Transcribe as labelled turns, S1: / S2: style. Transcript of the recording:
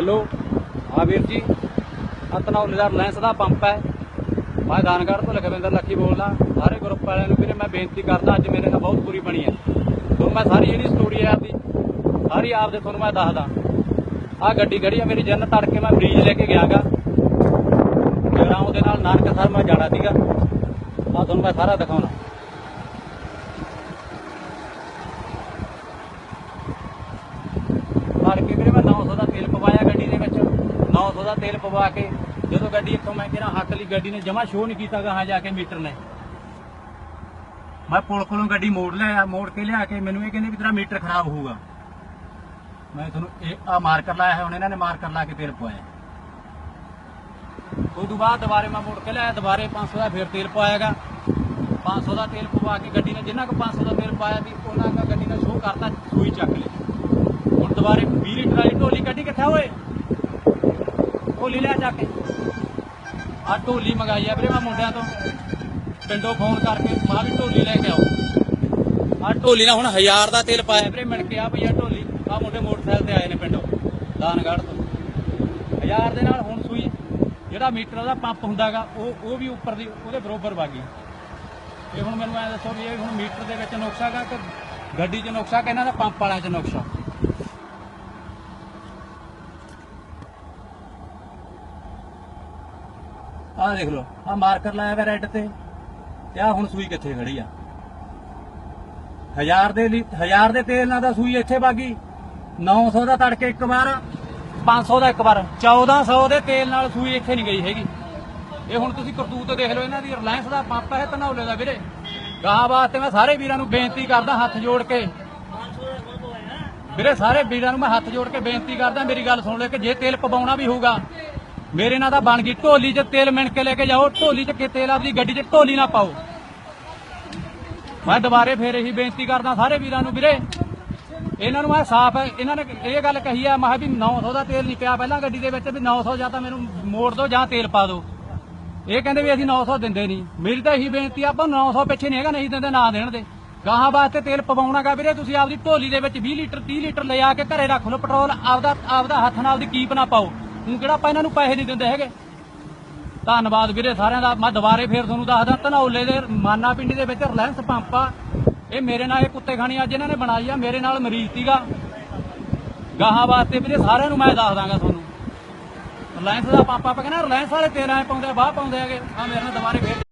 S1: Hello. ਹਾਂ ਵੀਰ ਜੀ। ਅਤਨੌਲੇ ਦਾ Reliance ਦਾ pump ਹੈ। ਮੈਂ ਦਾਨਗੜ੍ਹ ਤੋਂ ਲਖਵਿੰਦਰ ਲੱਖੀ ਬੋਲਦਾ। ਸਾਰੇ ਗਰੁੱਪ ਵਾਲਿਆਂ ਨੂੰ ਵੀਰੇ ਮੈਂ ਬੇਨਤੀ ਕਰਦਾ, ਅੱਜ ਮੇਰੇ ਨਾਲ ਬਹੁਤ ਬੁਰੀ ਬਣੀ ਹੈ। ਤੁਹਾਨੂੰ ਮੈਂ ਸਾਰੀ ਜਿਹੜੀ ਸਟੋਰੀ ਹੈ ਆਪਦੀ, ਸਾਰੀ ਆਪ ਦੇ ਤੁਹਾਨੂੰ ਮੈਂ ਦੱਸਦਾ। ਆਹ ਗੱਡੀ ਖੜੀ ਆ ਮੇਰੀ ਜਨ ਤੜਕੇ ਮੈਂ ਮਰੀਜ਼ ਲੈ ਕੇ ਗਿਆਗਾ। ਜਗਰਾਉਂ ਦੇ ਨਾਲ ਨਾਨਕਸਰ ਮੈਂ ਜਾਣਾ ਸੀਗਾ। ਆ ਤੁਹਾਨੂੰ ਮੈਂ ਸਾਰਾ ਦਿਖਾਉਣਾ। ਤੜਕੇ ਵੀਰੇ ਮੈਂ 900 ਦਾ ਤੇਲ ਪਵਾਇਆ 900 ਦਾ ਤੇਲ ਪਵਾ ਕੇ ਜਦੋਂ ਗੱਡੀ ਇੱਥੋਂ ਮੈਂ ਕਿਹਾ ਹੱਕ ਲਈ ਗੱਡੀ ਨੇ ਜਮਾ ਸ਼ੋਅ ਨਹੀਂ ਕੀਤਾ ਗਾਹਾਂ ਜਾ ਕੇ ਮੀਟਰ ਨੇ ਮੈਂ ਪੁਲ ਕੋਲੋਂ ਗੱਡੀ ਮੋੜ ਲਿਆ, ਮੋੜ ਕੇ ਲਿਆ ਕੇ ਮੈਨੂੰ ਇਹ ਕਹਿੰਦੇ ਵੀ ਤੇਰਾ ਮੀਟਰ ਖਰਾਬ ਹੋਊਗਾ। ਮੈਂ ਤੁਹਾਨੂੰ ਇਹ ਆ ਮਾਰਕਰ ਲਾਇਆ ਹੈ, ਹੁਣ ਇਹਨਾਂ ਨੇ ਮਾਰਕਰ ਲਾ ਕੇ ਤੇਲ ਪਵਾਇਆ। ਉਸ ਤੋਂ ਬਾਅਦ ਦੁਬਾਰੇ ਮੈਂ ਮੁੜ ਕੇ ਲਿਆਇਆ ਦੁਬਾਰੇ 500 ਦਾ ਫਿਰ ਤੇਲ ਪਵਾਇਆਗਾ 500 ਦਾ ਤੇਲ ਪਵਾ ਕੇ ਗੱਡੀ ਨੇ ਜਿੰਨਾ ਕੁ 500 ਦਾ ਤੇਲ ਪਾਇਆ ਵੀ ਉਹਨਾਂ ਦਾ ਗੱਡੀ ਨੇ ਸ਼ੋਅ ਕਰਤਾ, ਸੂਈ ਚੱਕ ਲਈ। ਹੁਣ ਦੁਬਾਰੇ 20 ਲੀਟਰ ਵਾਲੀ ਢੋਲੀ ਗੱਡੀ ਕਿੱਥੇ ਹੋਏ ਢੋਲੀ ਲੈ ਜਾ ਕੇ। ਆ ਢੋਲੀ ਮੰਗਾਈ ਆ ਵੀਰੇ ਮੈਂ ਮੁੰਡਿਆਂ ਤੋਂ। ਪਿੰਡੋਂ ਫੋਨ ਕਰਕੇ ਮਾਂ ਵੀ ਢੋਲੀ ਲੈ ਕੇ ਆਓ। ਆ ਢੋਲੀ ਨਾਲ ਹੁਣ 1000 ਦਾ ਤੇਲ ਪਾਇਆ ਵੀਰੇ ਮਿਲ ਕੇ ਆ ਭਈਆ ਢੋਲੀ। ਆ ਮੁੰਡੇ ਮੋਟਰਸਾਈਕਲ ਤੇ ਆਏ ਨੇ ਪਿੰਡੋਂ ਦਾਨਗੜ੍ਹ ਤੋਂ। 1000 ਦੇ ਨਾਲ ਹੁਣ ਸੂਈ। ਜਿਹੜਾ ਮੀਟਰ ਦਾ ਪੰਪ ਹੁੰਦਾਗਾ, ਉਹ ਉਹ ਵੀ ਉੱਪਰ ਦੀ, ਉਹਦੇ ਬਰੋਬਰ ਵਾਗੀ ਇਹ ਹੁਣ ਮੈਨੂੰ ਐ ਦੱਸੋ ਵੀ ਇਹ ਹੁਣ ਮੀਟਰ ਦੇ ਵਿੱਚ ਨੁਕਸਾਗਾ ਕਿ ਗੱਡੀ 'ਚ ਨੁਕਸਾ ਕਿ ਇਹਨਾਂ ਦਾ ਪੰਪ ਵਾਲਿਆਂ 'ਚ ਨੁਕਸਾ? ਆਹ ਦੇਖ ਲਓ, ਆਹ ਮਾਰਕਰ ਲਾਇਆ ਹੋਇਆ ਰੈੱਡ ਤੇ ਤੇ ਆਹ ਹੁਣ ਸੂਈ ਕਿੱਥੇ ਖੜੀ ਆ? ਹਜ਼ਾਰ ਦੇ ਲਈ ਹਜ਼ਾਰ ਦੇ ਤੇਲ ਨਾਲ ਦਾ ਸੂਈ ਇੱਥੇ ਵਾਗੀ 900 ਦਾ ਤੜਕੇ ਇੱਕ ਵਾਰ 500 ਦਾ ਇੱਕ ਵਾਰ 1400 ਦੇ ਤੇਲ ਨਾਲ ਸੂਈ ਇੱਥੇ ਨਹੀਂ ਗਈ ਹੈਗੀ। ਇਹ ਹੁਣ ਤੁਸੀਂ ਕਰਤੂਤ ਦੇਖ ਲਓ, ਇਹਨਾਂ ਦੀ ਰਿਲਾਇੰਸ ਦਾ ਪੰਪ ਹੈ ਧਨੌਲੇ ਦਾ ਵੀਰੇ। ਗਾਹਾਂ ਵਾਸਤੇ ਮੈਂ ਸਾਰੇ ਵੀਰਾਂ ਨੂੰ ਬੇਨਤੀ ਕਰਦਾ ਹੱਥ ਜੋੜ ਕੇ। ਵੀਰੇ, ਸਾਰੇ ਵੀਰਾਂ ਨੂੰ ਮੈਂ ਹੱਥ ਜੋੜ ਕੇ ਬੇਨਤੀ ਕਰਦਾ, ਮੇਰੀ ਗੱਲ ਸੁਣ ਲਿਓ ਕਿ ਜੇ ਤੇਲ ਪਵਾਉਣਾ ਵੀ ਹੋਊਗਾ ਮੇਰੇ ਨਾਲ ਤਾਂ ਬਣ ਗਈ ਢੋਲੀ 'ਚ ਤੇਲ ਮਿਣ ਕੇ ਲੈ ਕੇ ਜਾਓ, ਢੋਲੀ 'ਚ ਕਿ ਤੇਲ ਆਪਦੀ ਗੱਡੀ 'ਚ ਢੋਲੀ ਨਾ ਪਾਓ। ਮੈਂ ਦੁਬਾਰੇ ਫੇਰ ਇਹੀ ਬੇਨਤੀ ਕਰਦਾ ਸਾਰੇ ਵੀਰਾਂ ਨੂੰ, ਵੀਰੇ, ਇਹਨਾਂ ਨੂੰ ਮੈਂ ਸਾਫ਼, ਇਹਨਾਂ ਨੇ ਇਹ ਗੱਲ ਕਹੀ ਆ, ਮੈਂ ਕਿਹਾ ਵੀ 900 ਦਾ ਤੇਲ ਨਹੀਂ ਪਿਆ ਪਹਿਲਾਂ ਗੱਡੀ ਦੇ ਵਿੱਚ, ਵੀ 900 ਜਾਂ ਤਾਂ ਮੈਨੂੰ ਮੋੜ ਦਿਓ ਜਾਂ ਤੇਲ ਪਾ ਦਿਓ। ਇਹ ਕਹਿੰਦੇ ਵੀ ਅਸੀਂ 900 ਦਿੰਦੇ ਨਹੀਂ। ਮੇਰੀ ਤਾਂ ਇਹੀ ਬੇਨਤੀ ਆ, ਆਪਾਂ 900 ਪਿੱਛੇ ਨਹੀਂ ਹੈਗਾ, ਨਹੀਂ ਦਿੰਦੇ, ਨਾ ਦੇਣ ਦੇ। ਗਾਹਾਂ ਵਾਸਤੇ ਤੇਲ ਪਵਾਉਣਾਗਾ ਵੀਰੇ, ਤੁਸੀਂ ਆਪਦੀ ਢੋਲੀ ਦੇ ਵਿੱਚ 20 ਲੀਟਰ 30 ਲੀਟਰ ਲੈ ਆ ਕੇ ਘਰੇ ਰੱਖ ਲਓ, ਪੈਟਰੋਲ ਆਪਦਾ ਆਪਦਾ ਹੱਥ ਨਾਲ ਦੀ ਕੀਪ ਨਾ ਪਾਓ। ਹੁਣ ਕਿਹੜਾ ਆਪਾਂ ਇਹਨਾਂ ਨੂੰ ਪੈਸੇ ਨਹੀਂ ਦਿੰਦੇ ਹੈਗੇ? ਧੰਨਵਾਦ ਵੀਰੇ ਸਾਰਿਆਂ ਦਾ। ਮੈਂ ਦੁਬਾਰੇ ਫੇਰ ਤੁਹਾਨੂੰ ਦੱਸਦਾ ਧਨੌਲੇ ਦੇ ਮਾਨਾ ਪਿੰਡੀ ਦੇ ਵਿੱਚ ਰਿਲਾਇੰਸ ਪੰਪ ਆ। ਇਹ ਮੇਰੇ ਨਾਲ ਇਹ ਕੁੱਤੇ ਖਾਣੀ ਅੱਜ ਇਹਨਾਂ ਨੇ ਬਣਾਈ ਆ। ਮੇਰੇ ਨਾਲ ਮਰੀਜ਼ ਸੀਗਾ। ਗਾਹਾਂ ਵਾਸਤੇ ਵੀਰੇ ਸਾਰਿਆਂ ਨੂੰ ਮੈਂ ਦੱਸ ਦਾਂਗਾ ਤੁਹਾਨੂੰ। ਰਿਲਾਇੰਸ ਦਾ ਪੰਪ ਆਪਾਂ ਕਹਿੰਦਾ ਰਿਲਾਇੰਸ ਵਾਲੇ ਤੇਰਾਂ ਪਾਉਂਦੇ ਆ, ਬਾਹ ਪਾਉਂਦੇ ਹੈਗੇ। ਆ ਮੇਰੇ ਨਾਲ ਦੁਬਾਰੇ ਫੇਰ